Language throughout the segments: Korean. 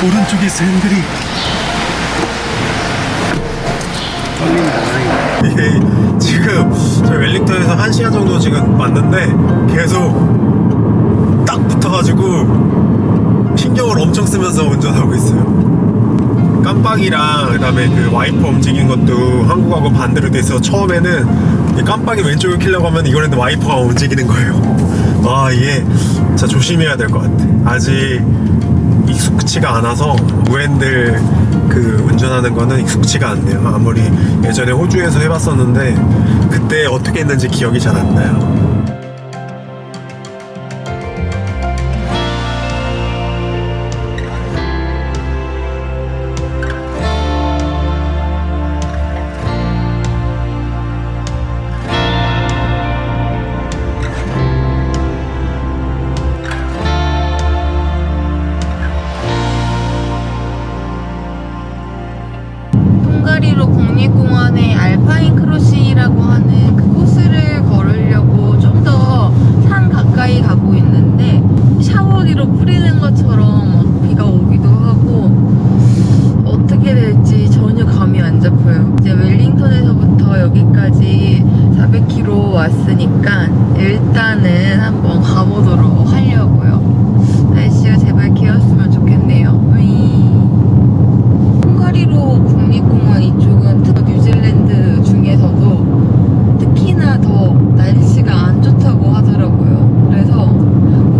오른쪽에서 핸들이 떨린다. 이게 지금 저 웰링턴에서 한 시간 정도 지금 왔는데 계속 딱 붙어가지고 신경을 엄청 쓰면서 운전하고 있어요. 깜빡이랑 그다음에 그 와이퍼 움직이는 것도 한국하고 반대로 돼서 처음에는 이 깜빡이 왼쪽을 켜려고 하면 이거는 와이퍼가 움직이는 거예요. 아 이게 진짜 조심해야 될 것 같아. 아직 익숙치가 않아서 우엔들 그 운전하는 거는 익숙치가 않네요. 아무리 예전에 호주에서 해봤었는데 그때 어떻게 했는지 기억이 잘 안 나요. 여기까지 400km 왔으니까 일단은 한번 가보도록 하려고요. 날씨가 제발 개었으면 좋겠네요. 으이. 헝가리로 국립공원 이쪽은 특 뉴질랜드 중에서도 특히나 더 날씨가 안 좋다고 하더라고요. 그래서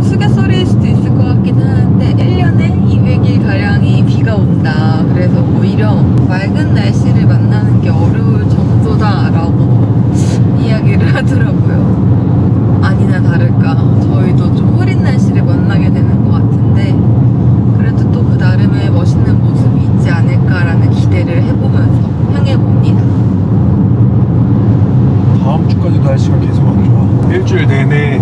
우스갯소리일 수도 있을 것 같긴 하는데 1년에 200일 가량이 비가 온다. 그래서 오히려 맑은 날씨를 만나는 게 어려울 정도다라고 이야기를 하더라고요. 아니나 다를까 저희도 좀 흐린 날씨를 만나게 되는 것 같은데 그래도 또 그 나름의 멋있는 모습이 있지 않을까라는 기대를 해보면서 향해봅니다. 다음 주까지 날씨가 계속 안 좋아. 일주일 내내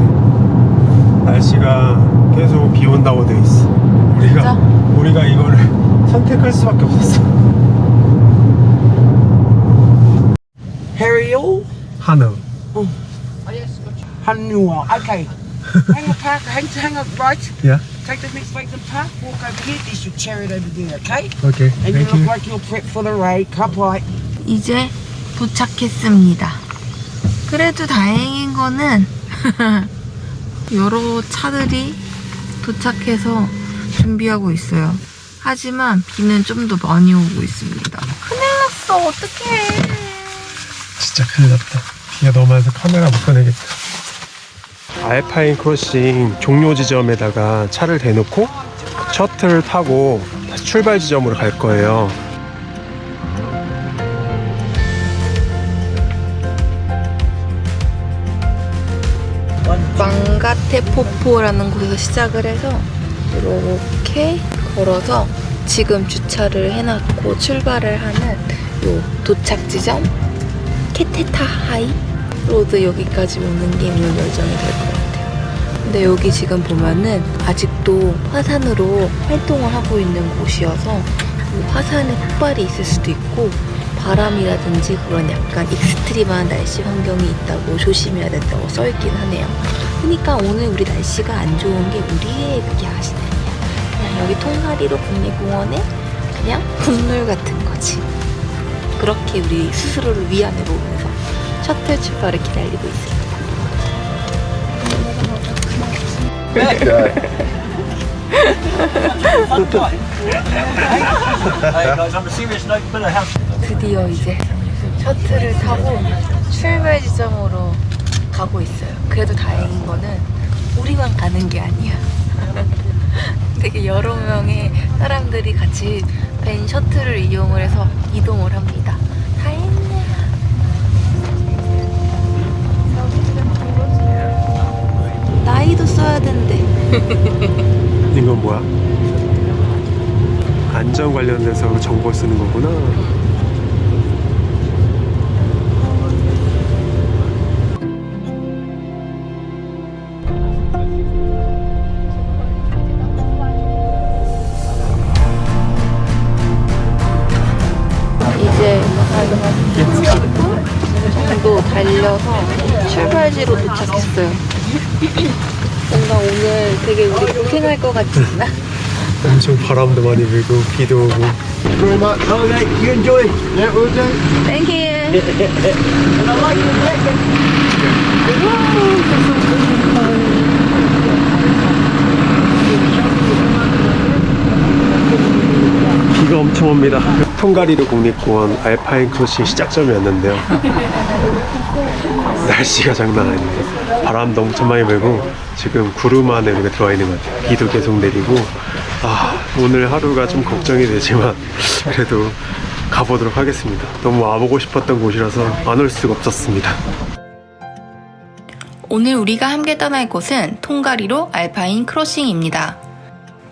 날씨가 계속 비 온다고 돼 있어. 우리가 진짜? 우리가 이거를 선택할 수밖에 없었어. Harry-O? 하나. Hanua. Okay. hang up, Parker. Hang, hang up, right. Yeah. Take the next bike to park. Walk over here. There's your chariot over there, okay? Okay. And you look like you're prepped for the raid. Cup light. 이제 도착했습니다. 그래도 다행인 거는 여러 차들이 도착해서 준비하고 있어요. 하지만 비는 좀 더 많이 오고 있습니다. 큰일 났어. 어떡해. 진짜 큰일 났다. 비가 너무 많아서 카메라 못 꺼내겠다. 알파인 크로싱 종료 지점에다가 차를 대놓고 셔틀을 타고 다시 출발 지점으로 갈 거예요. 포포라는 곳에서 시작을 해서 이렇게 걸어서 지금 주차를 해놨고 출발을 하는 요 도착 지점 케테타하이 로드 여기까지 오는 게 오늘 열정이 될 것 같아요. 근데 여기 지금 보면은 아직도 화산으로 활동을 하고 있는 곳이어서 뭐 화산에 폭발이 있을 수도 있고 바람이라든지 그런 약간 익스트림한 날씨 환경이 있다고 조심해야 된다고 써있긴 하네요. 그러니까 오늘 우리 날씨가 안 좋은 게 우리의 그게 아시나요? 그냥 여기 통사리로 국립공원에 그냥 국물 같은 거지. 그렇게 우리 스스로를 위안해 보면서 셔틀 출발을 기다리고 있습니다. 드디어 이제 셔틀을 타고 출발 지점으로 가고 있어요. 그래도 다행인 거는 우리만 가는 게 아니야. 되게 여러 명의 사람들이 같이 벤 셔틀을 이용을 해서 이동을 합니다. 다행이네. 나이도 써야 된대. 이건 뭐야? 안전 관련돼서 정보 쓰는 거구나. 도착했어요. 뭔가 오늘 되게 우리 고생할 것 같지 않아? 엄청 바람도 많이 불고 비도 오고 very much. Oh, thank you. Enjoy. Yeah, we'll do. Thank you. And I like your jacket. 비가 엄청 옵니다. 통가리로 국립공원 알파인 크로싱 시작점이었는데요. 날씨가 장난 아니에요. 바람도 엄청 많이 불고 지금 구름 안에 우리가 들어와 있는 것 같아요. 비도 계속 내리고 아 오늘 하루가 좀 걱정이 되지만 그래도 가보도록 하겠습니다. 너무 와보고 싶었던 곳이라서 안 올 수가 없었습니다. 오늘 우리가 함께 떠날 곳은 통가리로 알파인 크로싱입니다.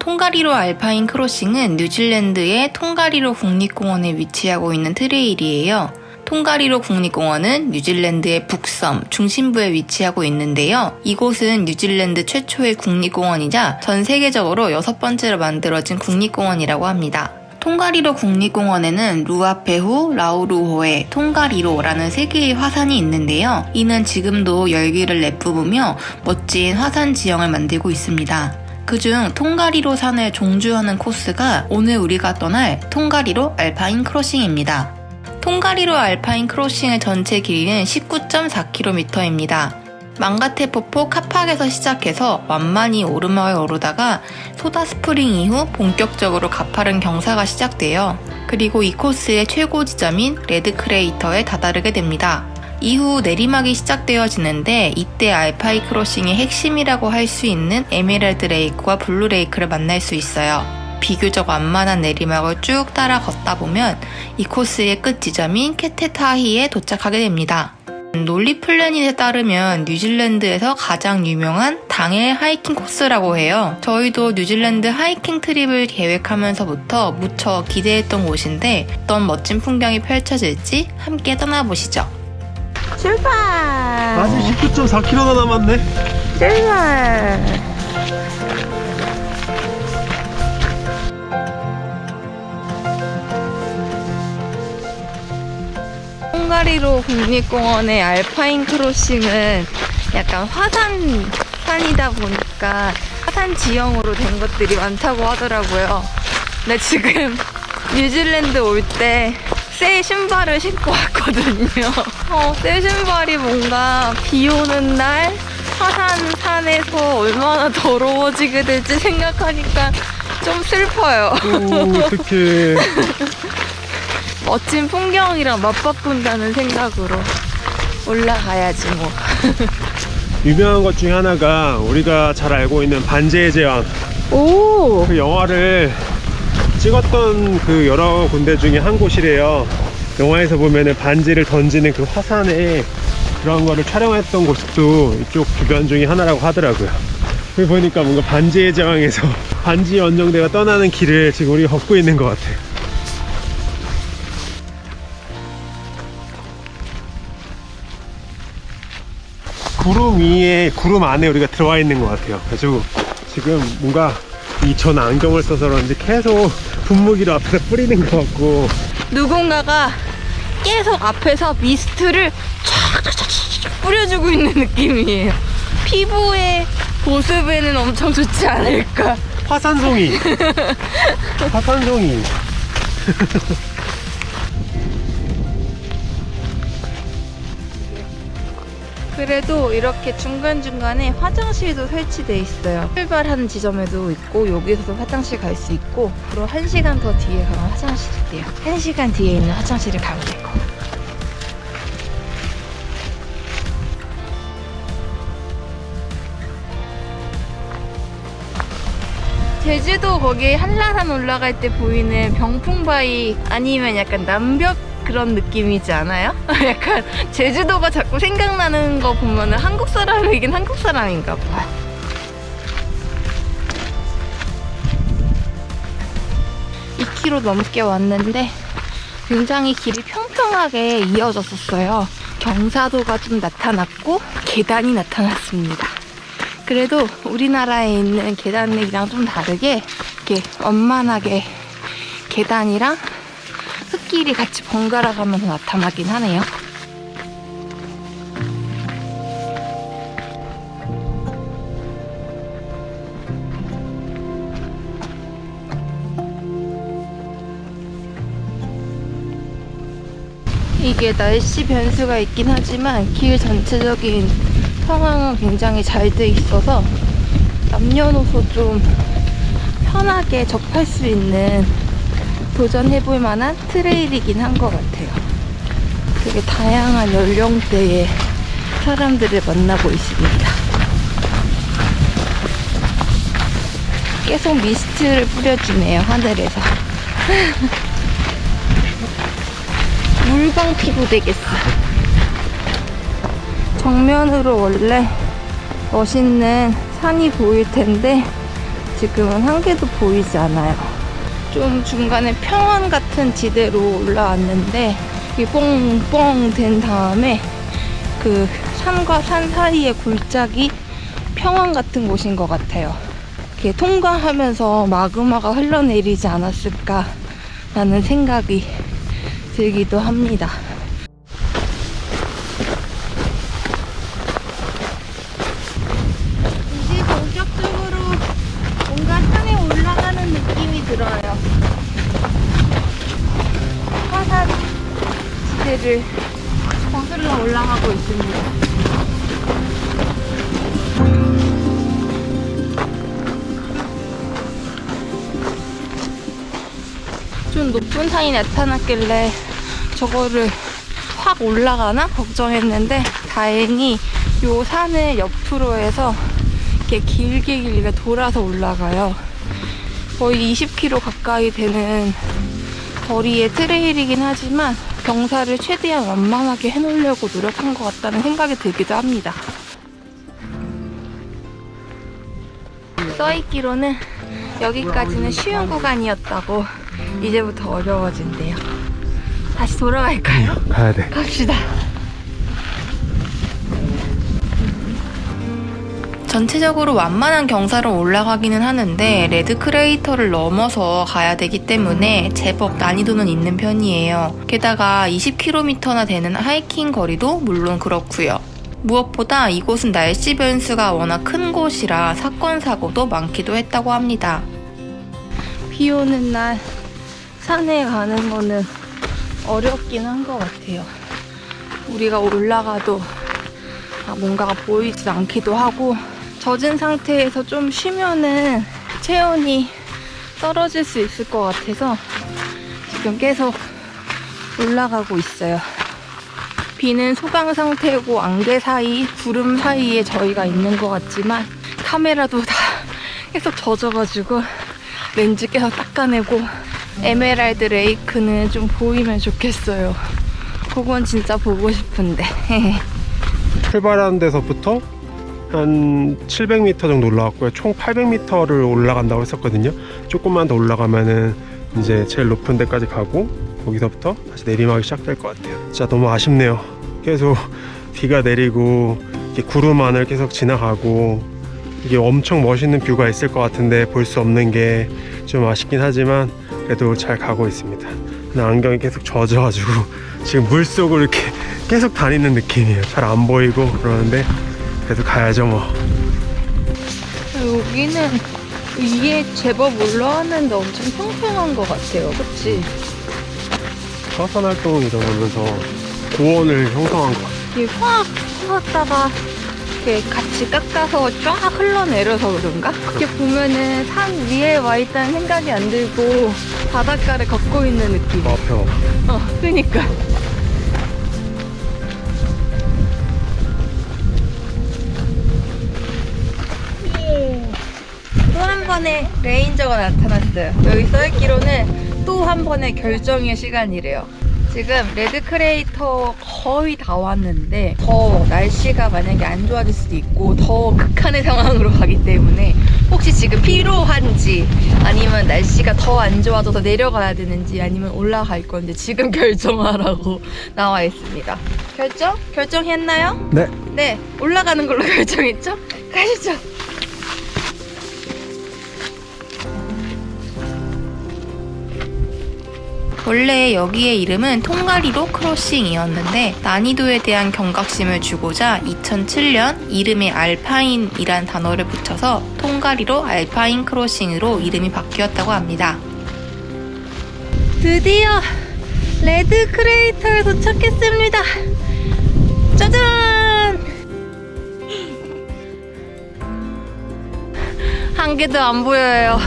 통가리로 알파인 크로싱은 뉴질랜드의 통가리로 국립공원에 위치하고 있는 트레일이에요. 통가리로 국립공원은 뉴질랜드의 북섬 중심부에 위치하고 있는데요. 이곳은 뉴질랜드 최초의 국립공원이자 전 세계적으로 여섯 번째로 만들어진 국립공원이라고 합니다. 통가리로 국립공원에는 루아페후, 라우루호에, 통가리로라는 세 개의 화산이 있는데요. 이는 지금도 열기를 내뿜으며 멋진 화산 지형을 만들고 있습니다. 그중 통가리로 산을 종주하는 코스가 오늘 우리가 떠날 통가리로 알파인 크로싱입니다. 통가리로 알파인 크로싱의 전체 길이는 19.4km입니다. 망가테 폭포 카팍에서 시작해서 완만히 오르막을 오르다가 소다 스프링 이후 본격적으로 가파른 경사가 시작돼요. 그리고 이 코스의 최고 지점인 레드 크레이터에 다다르게 됩니다. 이후 내리막이 시작되어지는데 이때 알파이 크로싱의 핵심이라고 할 수 있는 에메랄드 레이크와 블루 레이크를 만날 수 있어요. 비교적 완만한 내리막을 쭉 따라 걷다 보면 이 코스의 끝 지점인 케테타히에 도착하게 됩니다. 논리 플래닛에 따르면 뉴질랜드에서 가장 유명한 당일 하이킹 코스라고 해요. 저희도 뉴질랜드 하이킹 트립을 계획하면서부터 무척 기대했던 곳인데 어떤 멋진 풍경이 펼쳐질지 함께 떠나보시죠. 출발! 아직 19.4km나 남았네. 출발! 헝가리로 국립공원의 알파인 크로싱은 약간 화산 산이다 보니까 화산 지형으로 된 것들이 많다고 하더라고요. 근데 지금 뉴질랜드 올 때 새 신발을 신고 왔거든요. 어, 새 신발이 뭔가 비 오는 날 화산 산에서 얼마나 더러워지게 될지 생각하니까 좀 슬퍼요. 오, 어떡해. 멋진 풍경이랑 맞바꾼다는 생각으로 올라가야지 뭐. 유명한 것 중에 하나가 우리가 잘 알고 있는 반지의 제왕 오! 그 영화를 찍었던 그 여러 군데 중에 한 곳이래요. 영화에서 보면은 반지를 던지는 그 화산에 그런 거를 촬영했던 곳도 이쪽 주변 중에 하나라고 하더라고요. 여기 보니까 뭔가 반지의 제왕에서 반지 원정대가 떠나는 길을 지금 우리가 걷고 있는 것 같아요. 구름 위에 구름 안에 우리가 들어와 있는 것 같아요. 그래서 지금 뭔가 이 전 안경을 써서 그런지 계속 분무기를 앞에서 뿌리는 것 같고 누군가가 계속 앞에서 미스트를 촥촥촥 뿌려주고 있는 느낌이에요. 피부의 보습에는 엄청 좋지 않을까. 화산송이 화산송이 그래도 이렇게 중간중간에 화장실도 설치돼 있어요. 출발하는 지점에도 있고 여기서도 화장실 갈 수 있고 앞으로 1시간 더 뒤에 가면 화장실이 있대요. 1시간 뒤에 있는 화장실을 가면 될 거예요. 제주도 거기 한라산 올라갈 때 보이는 병풍바위 아니면 약간 남벽 그런 느낌이지 않아요? 약간 제주도가 자꾸 생각나는 거 보면은 한국 사람이긴 한국 사람인가 봐. 이 k m 넘게 왔는데 굉장히 길이 평평하게 이어졌었어요. 경사도가 좀 나타났고 계단이 나타났습니다. 그래도 우리나라에 있는 계단이랑 좀 다르게 이렇게 원만하게 계단이랑 산길이 같이 번갈아 가면서 나타나긴 하네요. 이게 날씨 변수가 있긴 하지만 길 전체적인 상황은 굉장히 잘 돼 있어서 남녀노소 좀 편하게 접할 수 있는 도전해볼 만한 트레일이긴 한 것 같아요. 되게 다양한 연령대의 사람들을 만나고 있습니다. 계속 미스트를 뿌려주네요, 하늘에서. 물광 피부 되겠어. 정면으로 원래 멋있는 산이 보일 텐데 지금은 한 개도 보이지 않아요. 좀 중간에 평원 같은 지대로 올라왔는데 이 뽕뽕 된 다음에 그 산과 산 사이의 골짜기 평원 같은 곳인 것 같아요. 이렇게 통과하면서 마그마가 흘러내리지 않았을까라는 생각이 들기도 합니다. 좀 높은 산이 나타났길래 저거를 확 올라가나 걱정했는데 다행히 요 산을 옆으로 해서 이렇게 길게 길게 돌아서 올라가요. 거의 20km 가까이 되는 거리의 트레일이긴 하지만 경사를 최대한 완만하게 해놓으려고 노력한 것 같다는 생각이 들기도 합니다. 써있기로는 여기까지는 쉬운 구간이었다고 이제부터 어려워진대요. 다시 돌아갈까요? 가야 돼. 갑시다. 전체적으로 완만한 경사로 올라가기는 하는데 레드 크레이터를 넘어서 가야 되기 때문에 제법 난이도는 있는 편이에요. 게다가 20km나 되는 하이킹 거리도 물론 그렇고요. 무엇보다 이곳은 날씨 변수가 워낙 큰 곳이라 사건 사고도 많기도 했다고 합니다. 비 오는 날 산에 가는 거는 어렵긴 한 것 같아요. 우리가 올라가도 아, 뭔가가 보이지 않기도 하고 젖은 상태에서 좀 쉬면은 체온이 떨어질 수 있을 것 같아서 지금 계속 올라가고 있어요. 비는 소강 상태고 안개 사이, 구름 사이에 저희가 있는 것 같지만 카메라도 다 계속 젖어가지고 렌즈 계속 닦아내고 에메랄드 레이크는 좀 보이면 좋겠어요. 그건 진짜 보고 싶은데. 출발하는 데서부터 한 700m 정도 올라왔고요. 총 800m를 올라간다고 했었거든요. 조금만 더 올라가면은 이제 제일 높은 데까지 가고 거기서부터 다시 내리막이 시작될 것 같아요. 진짜 너무 아쉽네요. 계속 비가 내리고 구름 안을 계속 지나가고 이게 엄청 멋있는 뷰가 있을 것 같은데 볼 수 없는 게 좀 아쉽긴 하지만 그래도 잘 가고 있습니다. 근데 안경이 계속 젖어가지고 지금 물 속을 이렇게 계속 다니는 느낌이에요. 잘 안 보이고 그러는데 그래도 가야죠 뭐. 여기는 위에 제법 올라왔는데 엄청 평평한 것 같아요. 그치? 화산 활동을 일어나면서 고원을 형성한 것 같아요. 이게 확 쏟았다가 이렇게 같이 깎아서 쫙 흘러내려서 그런가? 이렇게 보면은 산 위에 와 있다는 생각이 안 들고 바닷가를 걷고 있는 느낌. 앞에 어, 그니까. 또 한 번의 레인저가 나타났어요. 여기 써있기로는 또 한 번의 결정의 시간이래요. 지금 레드 크레이터 거의 다 왔는데 더 날씨가 만약에 안 좋아질 수도 있고 더 극한의 상황으로 가기 때문에 혹시 지금 필요한지 아니면 날씨가 더 안 좋아져서 내려가야 되는지 아니면 올라갈 건지 지금 결정하라고 나와 있습니다. 결정? 결정했나요? 네. 네, 올라가는 걸로 결정했죠? 가시죠. 원래 여기의 이름은 통가리로 크로싱이었는데 난이도에 대한 경각심을 주고자 2007년 이름에 알파인이란 단어를 붙여서 통가리로 알파인 크로싱으로 이름이 바뀌었다고 합니다. 드디어 레드 크레이터에 도착했습니다. 짜잔! 한 개도 안 보여요.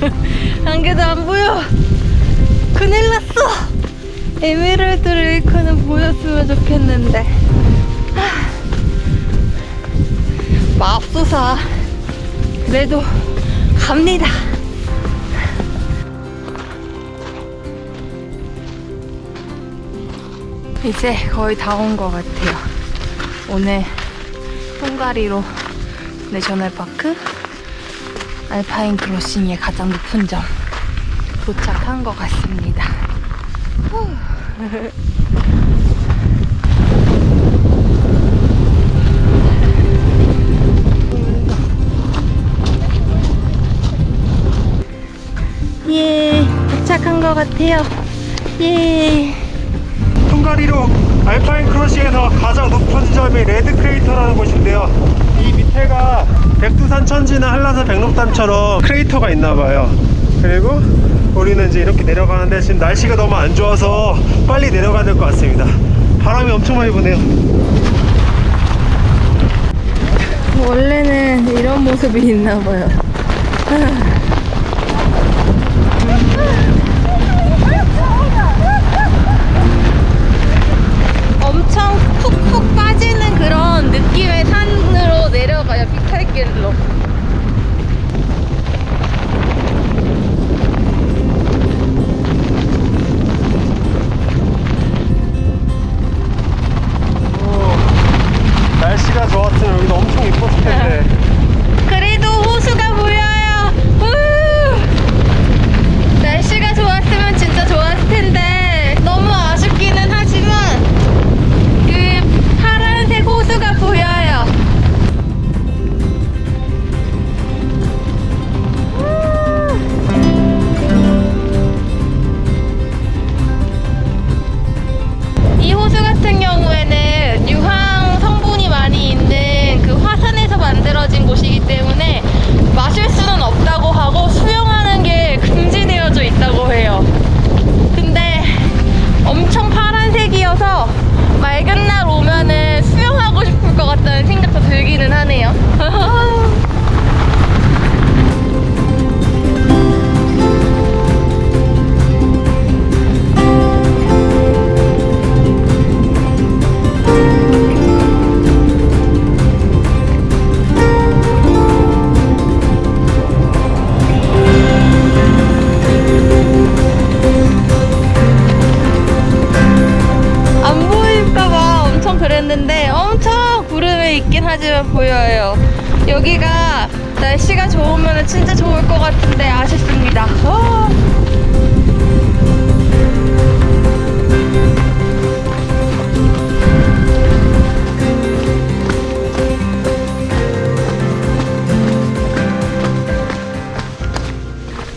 한 개도 안 보여. 큰일 났어. 에메랄드 레이크는 보였으면 좋겠는데. 하. 맙소사. 그래도 갑니다. 이제 거의 다 온 것 같아요. 오늘 헝가리로 내셔널파크 알파인 크로싱의 가장 높은 점 도착한 것 같습니다. 후. 예, 도착한 것 같아요. 예. 헝가리로 알파인 크로싱에서 가장 높은 지점이 레드 크레이터라는 곳인데요. 이 밑에가 백두산 천지나 한라산 백록담처럼 크레이터가 있나 봐요. 그리고 우리는 이제 이렇게 내려가는데 지금 날씨가 너무 안 좋아서 빨리 내려가야 될 것 같습니다. 바람이 엄청 많이 부네요. 원래는 이런 모습이 있나 봐요. 엄청 푹푹 빠지는 그런 느낌의 산으로 내려가요, 비탈길로.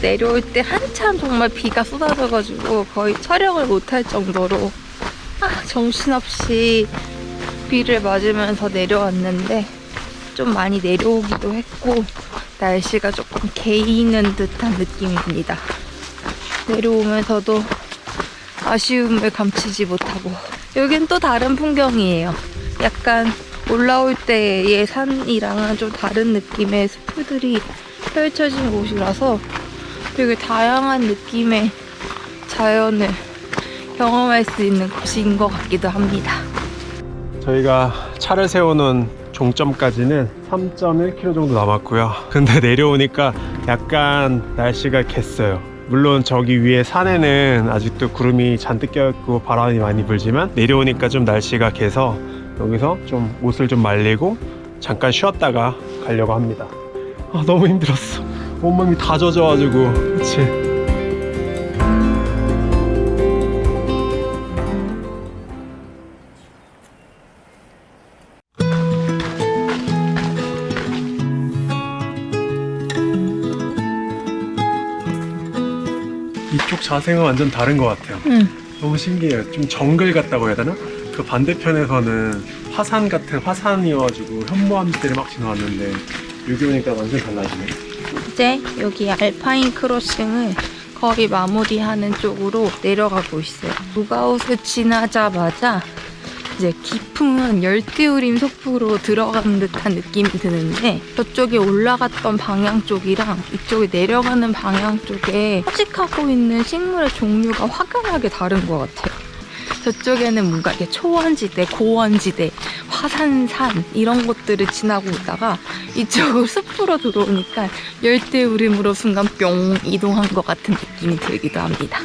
내려올 때 한참 정말 비가 쏟아져가지고 거의 촬영을 못할 정도로 아, 정신없이 비를 맞으면서 내려왔는데 좀 많이 내려오기도 했고 날씨가 조금 개이는 듯한 느낌입니다. 내려오면서도 아쉬움을 감추지 못하고 여긴 또 다른 풍경이에요. 약간 올라올 때의 산이랑은 좀 다른 느낌의 숲들이 펼쳐진 곳이라서 되게 다양한 느낌의 자연을 경험할 수 있는 곳인 것 같기도 합니다. 저희가 차를 세우는 종점까지는 3.1km 정도 남았고요. 근데 내려오니까 약간 날씨가 겠어요. 물론 저기 위에 산에는 아직도 구름이 잔뜩 껴있고 바람이 많이 불지만 내려오니까 좀 날씨가 개서 여기서 좀 옷을 좀 말리고 잠깐 쉬었다가 가려고 합니다. 아, 너무 힘들었어. 온몸이 다 젖어가지고 그치. 이쪽 자세가 완전 다른 것 같아요. 응. 너무 신기해요. 좀 정글 같다고 해야 되나? 그 반대편에서는 화산 같은 화산이어가지고 현무암들이 막 지나왔는데 여기 오니까 완전 달라지네. 이제 여기 알파인 크로싱을 거의 마무리하는 쪽으로 내려가고 있어요. 루가웃을 지나자마자 이제 깊은 열대우림 숲으로 들어가는 듯한 느낌이 드는데 저쪽에 올라갔던 방향 쪽이랑 이쪽에 내려가는 방향 쪽에 서식하고 있는 식물의 종류가 확연하게 다른 것 같아요. 저쪽에는 뭔가 이렇게 초원지대, 고원지대, 화산산 이런 것들을 지나고 있다가 이쪽으로 숲으로 들어오니까 열대우림으로 순간 뿅 이동한 것 같은 느낌이 들기도 합니다.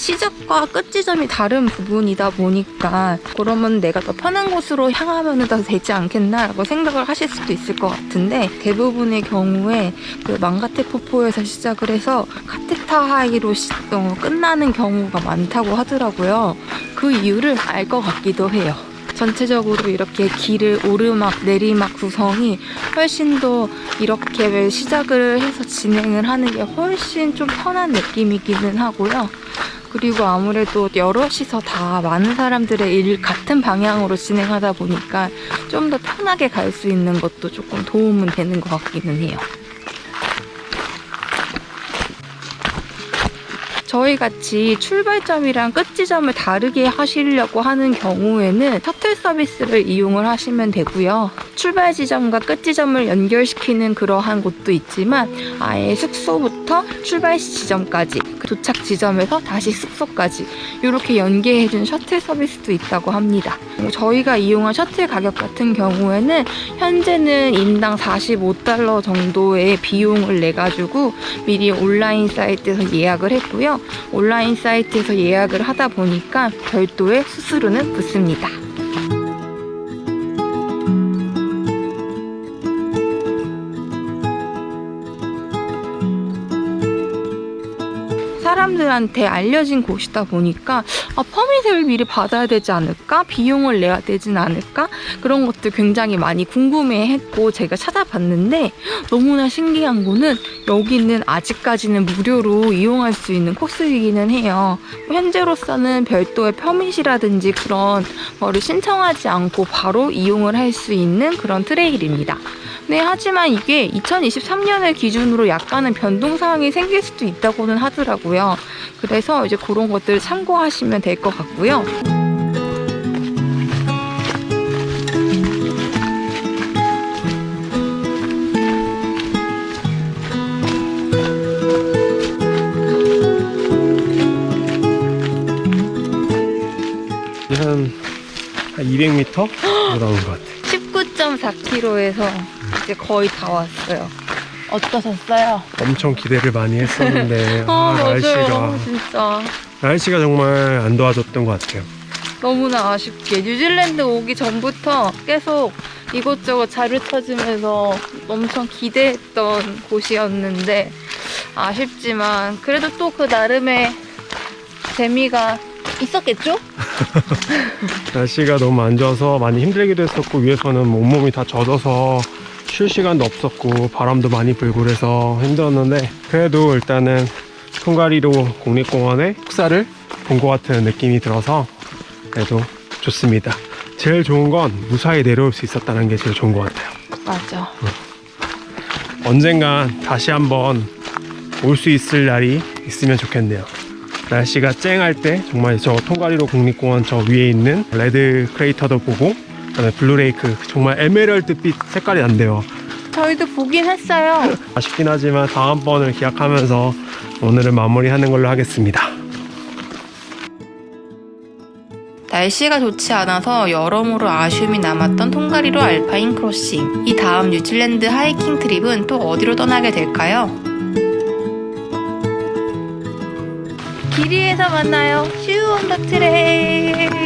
시작과 끝 지점이 다른 부분이다 보니까 그러면 내가 더 편한 곳으로 향하면 더 되지 않겠나라고 생각을 하실 수도 있을 것 같은데 대부분의 경우에 그 망가테 포포에서 시작을 해서 카테타 하이로 시- 어, 끝나는 경우가 많다고 하더라고요. 그 이유를 알 것 같기도 해요. 전체적으로 이렇게 길을 오르막 내리막 구성이 훨씬 더 이렇게 시작을 해서 진행을 하는 게 훨씬 좀 편한 느낌이기는 하고요. 그리고 아무래도 여럿이서 다 많은 사람들의 일 같은 방향으로 진행하다 보니까 좀 더 편하게 갈 수 있는 것도 조금 도움은 되는 것 같기는 해요. 저희 같이 출발점이랑 끝 지점을 다르게 하시려고 하는 경우에는 셔틀 서비스를 이용을 하시면 되고요. 출발 지점과 끝 지점을 연결시키는 그러한 곳도 있지만 아예 숙소부터 출발 지점까지 그 도착 지점에서 다시 숙소까지 이렇게 연계해준 셔틀 서비스도 있다고 합니다. 뭐 저희가 이용한 셔틀 가격 같은 경우에는 현재는 인당 45달러 정도의 비용을 내가지고 미리 온라인 사이트에서 예약을 했고요. 온라인 사이트에서 예약을 하다 보니까 별도의 수수료는 붙습니다. 사람들한테 알려진 곳이다 보니까 아, 퍼밋을 미리 받아야 되지 않을까? 비용을 내야 되진 않을까? 그런 것들 굉장히 많이 궁금해했고 제가 찾아봤는데 너무나 신기한 거는 여기는 아직까지는 무료로 이용할 수 있는 코스이기는 해요. 현재로서는 별도의 퍼밋이라든지 그런 거를 신청하지 않고 바로 이용을 할 수 있는 그런 트레일입니다. 네, 하지만 이게 2023년을 기준으로 약간은 변동 사항이 생길 수도 있다고는 하더라고요. 그래서 이제 그런 것들을 참고하시면 될 것 같고요. 한, 한 200m 나온 것 같아. 19.4km에서 이제 거의 다 왔어요. 어떠셨어요? 엄청 기대를 많이 했었는데 아, 아. 날씨가 진짜. 날씨가 정말 안 도와줬던 것 같아요. 너무나 아쉽게 뉴질랜드 오기 전부터 계속 이곳저곳 자료 찾으면서 엄청 기대했던 곳이었는데 아쉽지만 그래도 또 그 나름의 재미가 있었겠죠? 날씨가 너무 안 좋아서 많이 힘들기도 했었고 위에서는 뭐 온몸이 다 젖어서 쉴 시간도 없었고 바람도 많이 불고 그래서 힘들었는데 그래도 일단은 통가리로 국립공원의 폭사를 본 것 같은 느낌이 들어서 그래도 좋습니다. 제일 좋은 건 무사히 내려올 수 있었다는 게 제일 좋은 것 같아요. 맞아. 언젠간 다시 한번 올 수 있을 날이 있으면 좋겠네요. 날씨가 쨍할 때 정말 저 통가리로 국립공원 저 위에 있는 레드 크레이터도 보고 그다음에 블루레이크 정말 에메랄드빛 색깔이 난대요. 저희도 보긴 했어요. 아쉽긴 하지만 다음번을 기약하면서 오늘은 마무리하는 걸로 하겠습니다. 날씨가 좋지 않아서 여러모로 아쉬움이 남았던 통가리로 알파인 크로싱. 이 다음 뉴질랜드 하이킹 트립은 또 어디로 떠나게 될까요? 길 위에서 만나요. 슈 언더 트랙.